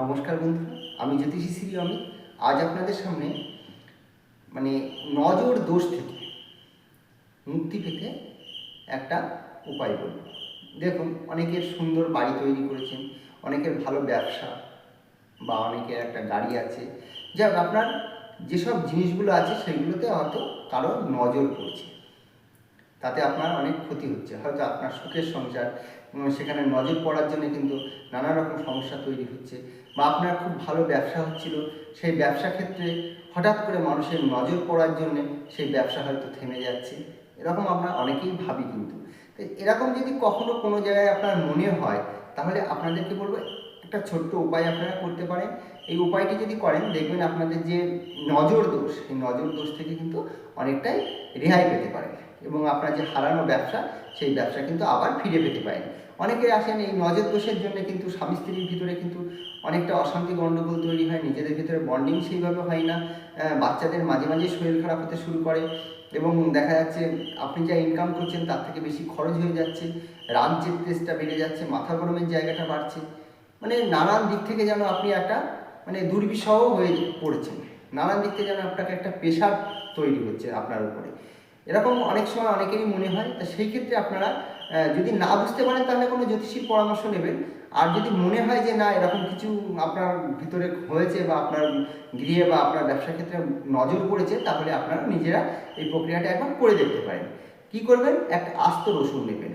নমস্কার বন্ধুরা আমি জ্যোতিষী শ্রী অমিত। আজ আপনাদের সামনে মানে নজর দোষ থেকে, মুক্তি পেতে একটা উপায় বলব। দেখুন, অনেকের সুন্দর বাড়ি তৈরি করেছেন, অনেকের ভালো ব্যবসা বা অনেকের একটা গাড়ি আছে। যাক আপনার যেসব জিনিসগুলো আছে সেগুলোতে হয়তো কারও নজর পড়ছে। তাতে আপনার অনেক ক্ষতি হচ্ছে। হয়তো আপনার সুখের সংসার সেখানে নজর পড়ার জন্য কিন্তু নানা রকম সমস্যা তৈরি হচ্ছে বা আপনার খুব ভালো ব্যবসা হচ্ছিল, সেই ব্যবসা ক্ষেত্রে হঠাৎ করে মানুষের নজর পড়ার জন্যে সেই ব্যবসা হয়তো থেমে যাচ্ছে। এরকম আমরা অনেকেই ভাবি কিন্তু। তো এরকম যদি কখনো কোনো জায়গায় আপনার মনে হয়, তাহলে আপনাদেরকে বলব একটা ছোট্ট উপায় আপনারা করতে পারেন। এই উপায়টি যদি করেন, দেখবেন আপনাদের যে নজর দোষ এই নজর দোষ থেকে কিন্তু অনেকটাই রেহাই পেতে পারেন। এবং আপনার যে হারানো ব্যবসা, সেই ব্যবসা কিন্তু আবার ফিরে পেতে পারেন। অনেকে আসেন এই নজর দোষের জন্য কিন্তু স্বামী স্ত্রীর ভিতরে কিন্তু অনেকটা অশান্তি গণ্ডগোল তৈরি হয়, নিজেদের ভিতরে বন্ডিং সেইভাবে হয় না বাচ্চাদের মাঝে মাঝে শরীর খারাপ হতে শুরু করে এবং দেখা যাচ্ছে আপনি যা ইনকাম করছেন তার থেকে বেশি খরচ হয়ে যাচ্ছে, রাজ্যের টেস্টটা বেড়ে যাচ্ছে, মাথা গরমের জায়গাটা বাড়ছে। মানে নানান দিক থেকে যেন আপনি একটা মানে দুর্বিষহ হয়ে পড়ছেন। নানান দিক থেকে যেন আপনাকে একটা পেশার তৈরি হচ্ছে আপনার উপরে। এরকম অনেক সময় অনেকেরই মনে হয়, তা সেই ক্ষেত্রে আপনারা যদি না বুঝতে পারেন তাহলে কোনো জ্যোতিষীর পরামর্শ নেবেন। আর যদি মনে হয় যে না, এরকম কিছু আপনার ভিতরে হয়েছে বা আপনার গৃহে বা আপনার ব্যবসা ক্ষেত্রে নজর পড়েছে, তাহলে আপনারা নিজেরা এই প্রক্রিয়াটা একবার করে দেখতে পারেন। কি করবেন? একটা আস্ত রসুন নেবেন।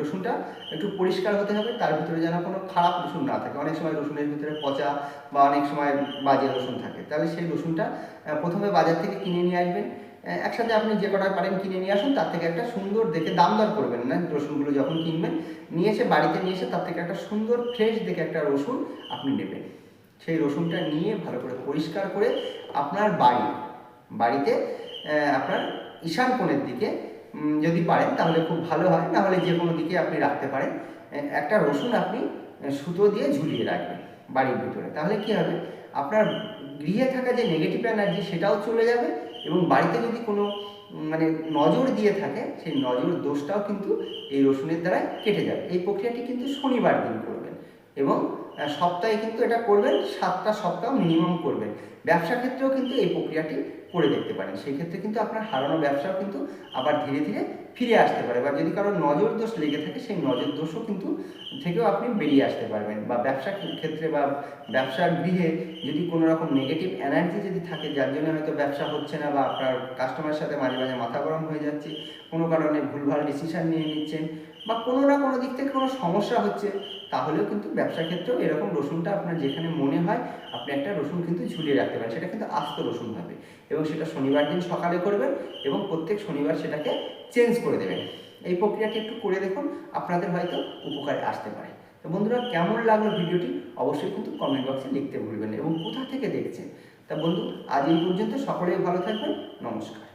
রসুনটা একটু পরিষ্কার হতে হবে, তার ভিতরে যেন কোনো খারাপ রসুন না থাকে। অনেক সময় রসুনের ভিতরে পচা বা অনেক সময় বাজে রসুন থাকে। তাহলে সেই রসুনটা প্রথমে বাজার থেকে কিনে নিয়ে আসবেন। একসাথে আপনি যে কটা পারেন কিনে নিয়ে আসুন, তার থেকে একটা সুন্দর দেখে দাম দর করবেন না। রসুনগুলো যখন কিনবেন, নিয়ে এসে বাড়িতে নিয়ে এসে তার থেকে একটা সুন্দর ফ্রেশ দেখে একটা রসুন আপনি নেবেন। সেই রসুনটা নিয়ে ভালো করে পরিষ্কার করে আপনার বাড়ি, বাড়িতে আপনার ঈশান কোণের দিকে যদি পারেন, তাহলে খুব ভালো হয়। না হলে যে কোনো দিকে আপনি রাখতে পারেন। একটা রসুন আপনি সুতো দিয়ে ঝুলিয়ে রাখবেন বাড়ির ভিতরে। তাহলে কি হবে? আপনার গৃহে থাকা যে নেগেটিভ এনার্জি সেটাও চলে যাবে এবং বাড়িতে যদি কোনো মানে নজর দিয়ে থাকে, সেই নজর দোষটাও কিন্তু এই রসুনের দ্বারাই কেটে যাবে। এই প্রক্রিয়াটি কিন্তু শনিবার দিন করবেন এবং সপ্তাহে কিন্তু এটা করবেন, সাতটা সপ্তাহ মিনিমাম করবেন। ব্যবসা ক্ষেত্রেও কিন্তু এই প্রক্রিয়াটি করে দেখতে পারেন। সেই ক্ষেত্রে কিন্তু আপনার হারানো ব্যবসাও কিন্তু আবার ধীরে ধীরে ফিরে আসতে পারে বা যদি কারও নজর দোষ লেগে থাকে, সেই নজর দোষও কিন্তু থেকেও আপনি বেরিয়ে আসতে পারবেন। বা ব্যবসা ক্ষেত্রে বা ব্যবসার গৃহে যদি কোনো রকম নেগেটিভ এনার্জি যদি থাকে, যার জন্য হয়তো ব্যবসা হচ্ছে না বা আপনার কাস্টমারের সাথে মাঝে মাঝে মাথা গরম হয়ে যাচ্ছে, কোনো কারণে ভুলভাল ডিসিশান নিয়ে নিচ্ছেন বা কোনো না কোনো দিক থেকে কোনো সমস্যা হচ্ছে, তাহলেও কিন্তু ব্যবসা ক্ষেত্রেও এরকম রসুনটা আপনার যেখানে মনে হয় আপনি একটা রসুন কিন্তু ঝুলিয়ে রাখতে পারেন, সেটা কিন্তু আস্ত রসুন হবে এবং সেটা শনিবার দিন সকালে করবেন এবং প্রত্যেক শনিবার সেটাকে চেঞ্জ করে দেবেন। এই প্রক্রিয়াটি একটু করে দেখুন, আপনাদের হয়তো উপকারে আসতে পারে। তো বন্ধুরা, কেমন লাগল ভিডিওটি? অবশ্যই কিন্তু কমেন্ট বক্সে লিখতে ভুলবেন না এবং কোথা থেকে দেখছেন? তা বন্ধু, আজ এই পর্যন্ত সকলেই ভালো থাকবেন, নমস্কার।